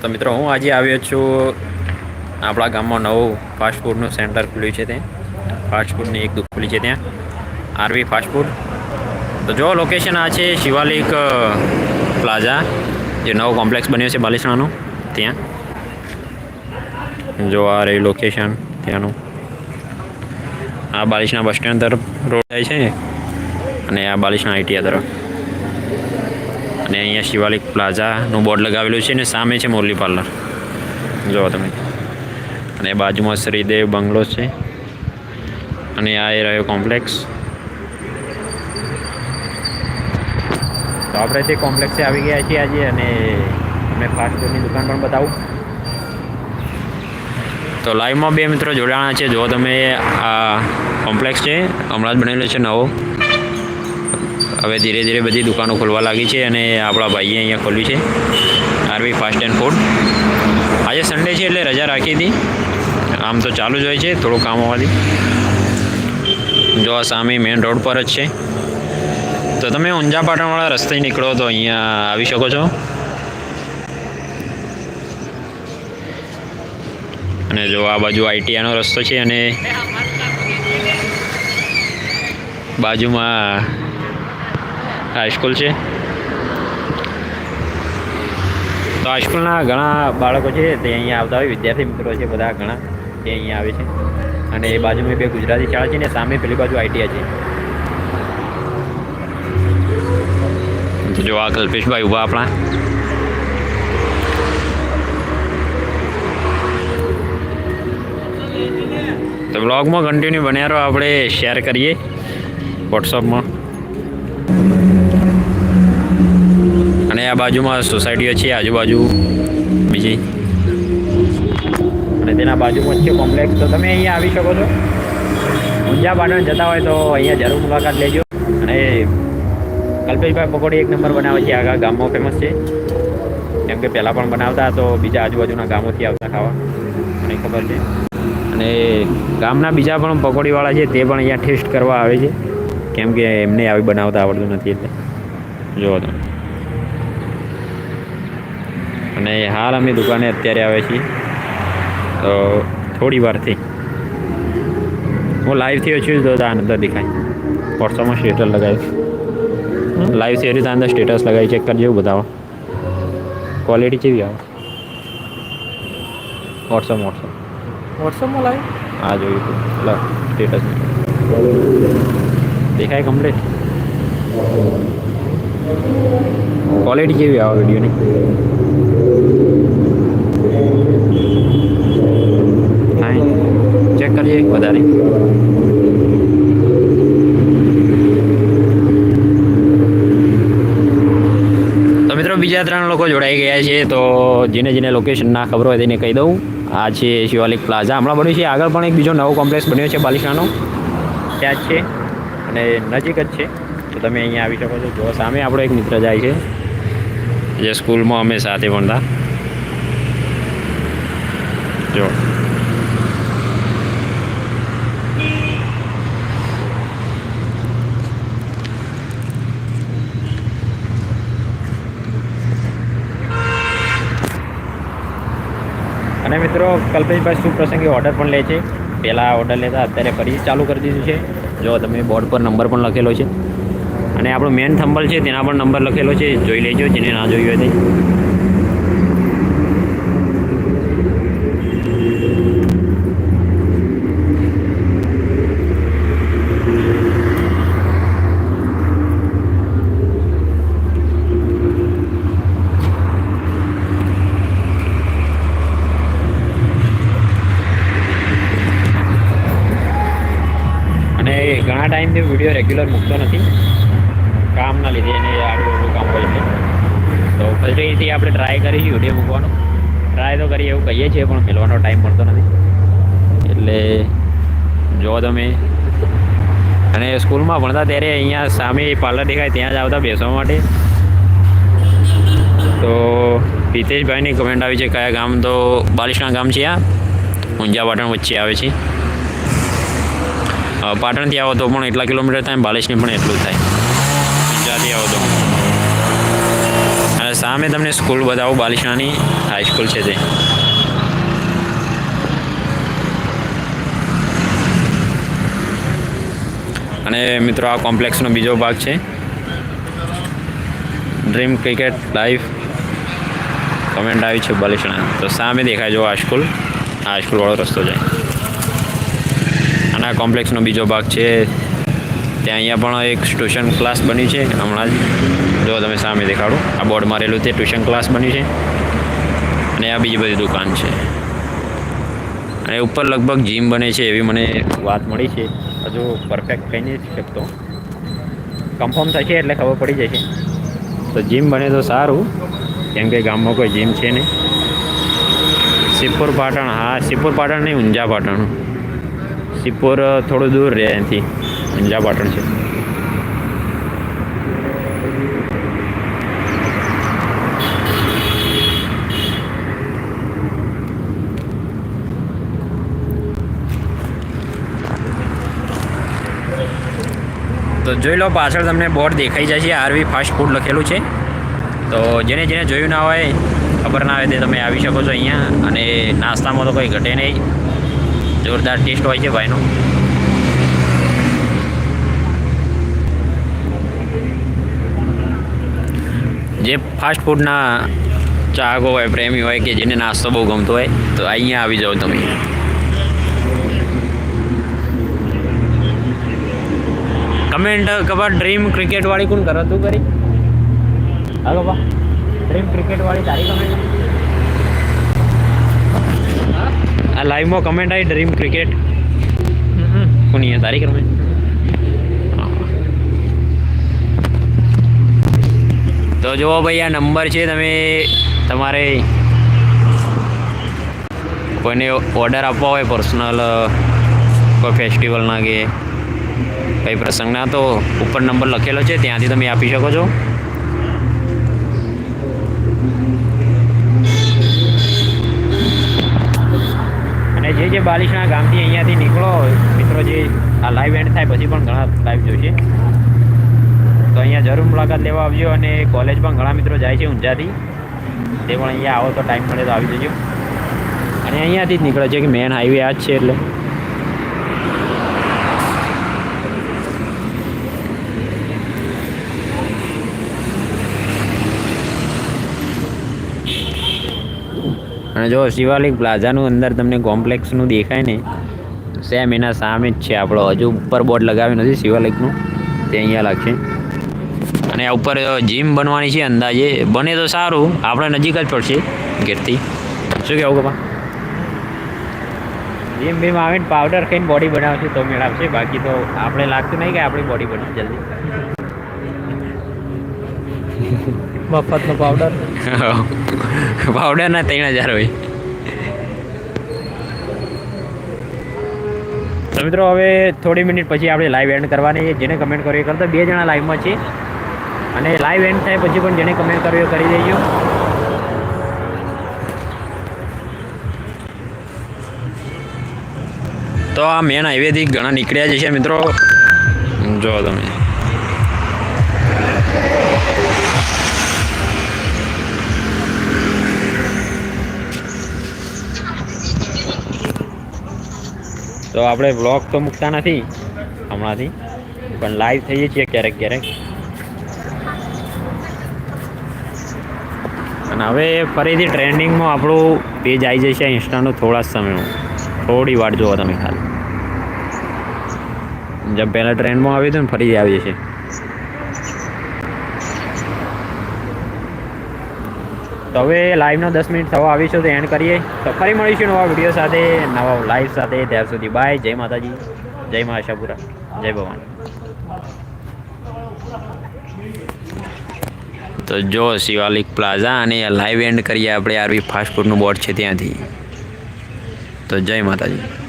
તો મિત્રો, હું આજે આવ્યો છું આપણા ગામમાં નવું ફાસ્ટફૂડનું સેન્ટર ખુલ્યું છે ત્યાં. ફાસ્ટફૂડની એક દુઃખ ખુલી છે ત્યાં. આરવી ફાસ્ટફૂડ તો જો લોકેશન આ છે શિવાલિક પ્લાઝા જે નવો કોમ્પ્લેક્સ બન્યો છે બાલિસણાનું, ત્યાં. જો આ રહી લોકેશન ત્યાંનું. આ બાલિશના બસ સ્ટેન્ડ તરફ રોડ જાય છે અને આ બાલિશના આઈટીઆ તરફ. અને અહીંયા શિવાલિક પ્લાઝાનું બોર્ડ લગાવેલું છે ને સામે છે મુરલી પાર્લર. જુઓ તમે. અને બાજુમાં શ્રીદેવ બંગલો છે. અને આ એ રહ્યો કોમ્પ્લેક્સ. તો આપણે તે કોમ્પ્લેક્સે આવી ગયા છીએ આજે અને અમે ફાસ્ટ ફૂડની દુકાન પણ બતાવું. તો લાઈવમાં બે મિત્રો જોડાણા છે. જો તમે આ કોમ્પ્લેક્સ છે. હમણાં જ બનેલો છે નવો. હવે ધીરે ધીરે બધી દુકાનો ખોલવા લાગી છે અને આપણા ભાઈએ અહીંયા ખોલ્યું છે. આરવી ફાસ્ટ એન્ડ ફૂડ આજે સન્ડે છે એટલે રજા રાખી હતી. આમ તો ચાલુ જ હોય છે, થોડું કામ હોવાથી. જો આ સામે મેઇન રોડ પર જ છે. તો તમે ઊંઝા પાટણવાળા રસ્તે નીકળો તો અહીંયા આવી શકો છો. અને જો આ બાજુ આઈટીઆઈનો રસ્તો છે અને બાજુમાં હાઈસ્કૂલ છે. તો હાઈસ્કૂલના ઘણા બાળકો છે તે અહીંયા આવતા હોય, વિદ્યાર્થી મિત્રો છે બધા ઘણા, તે અહીંયા આવે છે. અને એ બાજુમાં બે ગુજરાતી શાળા છે ને સામે પેલી બાજુ આઈટીઆઈ છે. જો આ કલ્પેશભાઈ ઊભા આપણા. તો બ્લોગમાં કન્ટિન્યુ બન્યા રહો, આપણે શેર કરીએ. વોટ્સઅપમાં અને આ બાજુમાં સોસાયટીઓ છે, આજુબાજુ બીજી. અને તેના બાજુમાં છે કોમ્પ્લેક્સ. તો તમે અહીંયા આવી શકો છો. ઊંઝા પાટણ જતા હોય તો અહીંયા જરૂર મુલાકાત લેજો. અને કલ્પેશભાઈ પકોડી એક નંબર બનાવે છે આગળ ગામમાં ફેમસ છે. કેમ કે પહેલાં પણ બનાવતા તો બીજા આજુબાજુના ગામોથી આવતા ખાવા. મને ખબર છે. અને ગામના બીજા પણ પકોડીવાળા છે, તે પણ અહીંયા ટેસ્ટ કરવા આવે છે. કેમ કે એમને આવી બનાવતા આવડતું નથી એટલે. જુઓ તમે અને હાલ અમે દુકાને અત્યારે આવે છીએ. તો થોડી વારથી. હું લાઈવથી છું તો ત્યાં અંદર દેખાય. વોટ્સઅપમાં સ્ટેટસ લગાવ્યું. લાઈવથી હરી ત્યાં અંદર સ્ટેટસ લગાવી ચેક કરજો બતાવો ક્વોલિટી કેવી આવે? વોટ્સઅપ વોટ્સઅપ વોટ્સઅપમાં લાઈવ હા જોયું તું. લો સ્ટેટસ દેખાય કમ્પ્લીટ ક્વોલિટી કેવી આવે વિડીયોની ફાઇન ચેક કરીએ વધારે. તો મિત્રો બીજા ત્રણ લોકો જોડાઈ ગયા છે, તો જેને જેને લોકેશન ના ખબર હોય તેને કહી દઉં. આ છે શિવાલિક પ્લાઝા હમણાં બન્યું છે, આગળ પણ એક બીજો નવો કોમ્પ્લેક્સ બન્યો છે, બાલિશાનો. ત્યાં જ છે. અને નજીક જ છે. તો તમે અહીંયા આવી શકો છો. જો સામે આપણો એક મિત્ર જાય છે. જે સ્કૂલમાં અમે સાથે ભણતા. જો. અને મિત્રો, કલ્પેશભાઈ શું પ્રસંગે ઓર્ડર પણ લે છે? પહેલાં ઓર્ડર લેતા, અત્યારે ફરી ચાલુ કરી દીધું છે. જો, તમે બોર્ડ પર નંબર પણ લખેલો છે. અને આપણો મેન થંબલ છે, તેના પણ નંબર લખેલો છે, જોઈ લેજો, જેને ના જોયું હોય તે. ઘણા ટાઈમથી વીડિયો રેગ્યુલર મૂકતો નથી. કામના લીધે એને આડું અડું કામ હોય છે. તો ફરીથી આપણે ટ્રાય કરીશું વીડિયો મૂકવાનો. ટ્રાય તો કરીએ એવું કહીએ છીએ, પણ મેળવાનો ટાઈમ મળતો નથી. એટલે જો તમે અને સ્કૂલમાં ભણતા ત્યારે અહીંયા સામે પાર્લર દેખાય, ત્યાં જ આવતા બેસવા માટે. તો હિતેશભાઈની કમેન્ટ આવી છે, કયા ગામ? તો બાલિશના ગામ છે આ. ઊંઝા પાટણ વચ્ચે આવે છે. પાટણથી આવો તો પણ એટલા કિલોમીટર થાય બાલિશને પણ એટલું થાય. આવો તો. અને સામે તમને સ્કૂલ બતાવું, બાલિશાની હાઈસ્કૂલ છે તે. અને મિત્રો, આ કોમ્પ્લેક્સનો બીજો ભાગ છે. ડ્રીમ ક્રિકેટ લાઈફ કમેન્ટ આવી છે બાલિશણા તો સામે દેખાય જો આ સ્કૂલ રસ્તો જાય અને આ કોમ્પ્લેક્સનો બીજો ભાગ છે ત્યાં અહીંયા પણ એક ટ્યુશન ક્લાસ બન્યું છે. હમણાં જ. જો તમે સામે દેખાડો. આ બોર્ડ મારેલું તે ટ્યુશન ક્લાસ બન્યું છે. અને આ બીજી બધી દુકાન છે. અને ઉપર લગભગ જીમ બને છે એવી મને વાત મળી છે. હજુ પરફેક્ટ કહી નથી શકતો. કન્ફર્મ થશે એટલે ખબર પડી જશે. તો જીમ બને તો સારું. કેમ કે ગામમાં કોઈ જીમ છે નહીં. સિપ્પુર પાટણ, હા સિપ્પુર પાટણ નહીં, ઊંઝા પાટણ. સિપ્પુર થોડું દૂર રહે એનાથી ઊંઝા પાટણ છે. તો જોઈ લો, પાછળ તમને બોર્ડ દેખાઈ જાય છે, આરવી ફાસ્ટ ફૂડ લખેલું છે. તો જેને જેને જોયું ના હોય, ખબર ના હોય તે તમે આવી શકો છો અહીંયા. અને નાસ્તામાં તો કંઈ ઘટે નહીં. જોરદાર ટેસ્ટ હોય છે ભાઈનો. જે ફાસ્ટ ફૂડના ચાહકો હોય, પ્રેમી હોય કે જેને નાસ્તો બહુ ગમતો હોય, તો અહીંયા આવી જાઓ તમે. કમેન્ટ કબા ડ્રીમ ક્રિકેટ વાળી કોણ કરો તું કરી? હા બાબા ડ્રીમ ક્રિકેટ વાળી તારી કમેન્ટ આ લાઈવમાં કમેન્ટ આવી ડ્રીમ ક્રિકેટ કોની તારી કમેન્ટ તો જુઓ ભાઈ, આ નંબર છે, તમે તમારે કોઈને ઓર્ડર આપવા હોય પર્સનલ કોઈ ફેસ્ટિવલના કે કંઈ પ્રસંગના તો ઉપર નંબર લખેલો છે, ત્યાંથી તમે આપી શકો છો. અને જે જે બાલિશના ગામથી અહીંયાથી નીકળો મિત્રો, જે આ લાઈવ એન્ડ થાય, પછી પણ ઘણા લાઈવ જોશે. તો અહીંયા જરૂર મુલાકાત લેવા આવજો અને કોલેજ પણ ઘણા મિત્રો જાય છે ઊંઝાથી તે પણ અહીંયા આવો તો ટાઈમ મળે તો આવી જજો. અને અહીંયાથી જ નીકળે છે કે મેન હાઈવે આ જ છે એટલે. અને જો શિવાલિક પ્લાઝાનું અંદર તમને કોમ્પ્લેક્સનું દેખાય ને સેમ એના સામે જ છે આપણો. હજુ ઉપર બોર્ડ લગાવ્યું નથી શિવાલિકનું. તે અહીંયા લાગશે અને આ ઉપર જીમ બનવાની છે અંદાજે. બને તો સારું. આપણે નજીક જ પડશે ઘેરથી. શું કહેવું કપા જીમ બીમ આવીને પાવડર ખાઈને બોડી બનાવશે તો મેળવશે. બાકી તો આપણે લાગતું નહીં કે આપણી બોડી બની જલ્દી મફતનો પાવડર પાવડર ના ત્રણ હજાર હોય. તો મિત્રો હવે થોડી મિનિટ પછી આપણે લાઈવ એન્ડ કરવાની છે. જેને કમેન્ટ કરો એ કરતા બે જણા લાઈવમાં છે. અને લાઈવ એન્ડ થાય પછી પણ જેને કમેન્ટ કર્યો કરી દેજો. તો આ મેન હાઈવેથી ઘણા નીકળ્યા છે મિત્રો. જો તમે. તો આપણે વ્લોગ તો મૂકતા નથી હમણાંથી, પણ લાઈવ થઈએ છીએ ક્યારેક ક્યારેક. અને હવે ફરીથી ટ્રેન્ડિંગમાં આપણું પેજ આવી જશે ઇન્સ્ટાનું થોડા જ સમયમાં. થોડી વાર જુઓ તમે ખાલી. જેમ પહેલાં ટ્રેન્ડમાં આવી હતું ને ફરીથી આવી જશે. તો હવે લાઈવનો દસ મિનિટ થવા આવીશું તો એન્ડ કરીએ. તો ફરી મળીશું નવા વીડિયો સાથે, નવા લાઈવ સાથે. ત્યાર સુધી બાય જય માતાજી. જય મા આશાપુરા. જય ભવાની તો જો શિવાલિક પ્લાઝા અને લાઈવ એન્ડ કરીએ આપણે આરવી ફાસ્ટફૂડનું બોર્ડ છે ત્યાંથી. તો જય માતાજી.